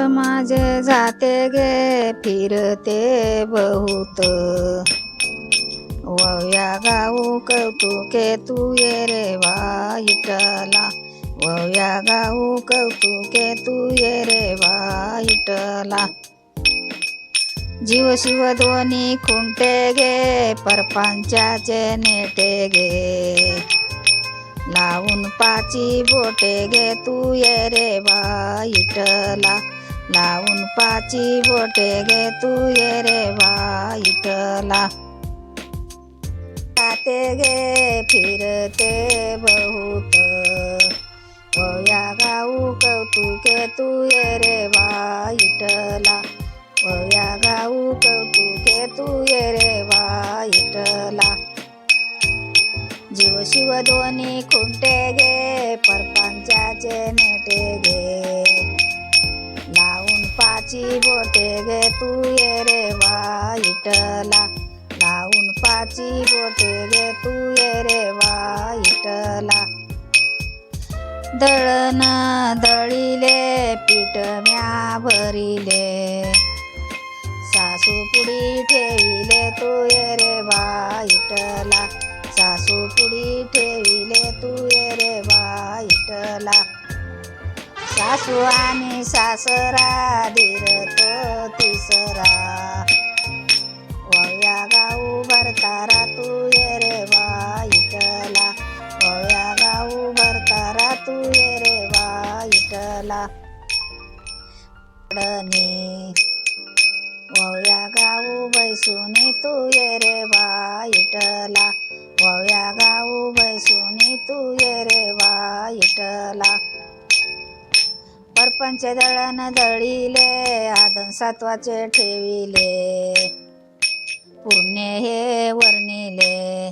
माझे जाते गे फिरते बहुत. वव्या गाऊ कौतुके तू ये रे वा वव्या गाऊ कौतुके तू ये रे वाईटला. जीव शिव ध्वनी खुंटे गे परपांच्याचे नेटे गे. लावून पाची बोटे गे तू ये रे बा लावून पाची बोटे गे तू ये रे वाईटला इटला गे फिरते बहुत. वया गाऊ कौतुके तू ये रे वाईटला इटला वया गाऊ कौतुके तू ये रे वाईटला इटला जीव शिव दोन्ही खुंटे गे परपांच्याचे नेटे गे पाची बोटे गे तू ये रे वा इटला लावून पाची बोटे गे तू ये रे वा इटला दळण दळीले पीठ म्या भरिले सासू पुडी ठेविले तू ये रे वा इटला सासू पुडी ठेवी सासू आणि सासरा धीरत तिसरा. वया गाऊ भरतारा तू ये रे वा इटला. वया गाऊ भरतारा तू ये रे वा इटला. वया गाऊ बैसुनी तू ये रे वा इटला. वया गाऊ बैसुनी तू ये रे वा इटला दळण दळीले आदन सातवाचे ठेविले. पुण्य हे वर्णिले.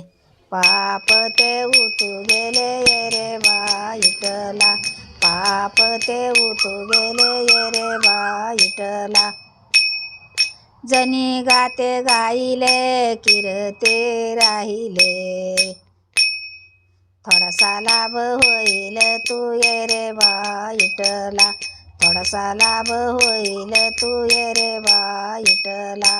पाप ते उतू गेले ये रे बा इटला. पाप ते उतू गेले ये रे बा इटला. जनी गाते गाईले किरते राहिले. थोडासा लाभ होईल तू ये रे बा इटला. थोडासा लाभ होईल तू ये रे बा इटला.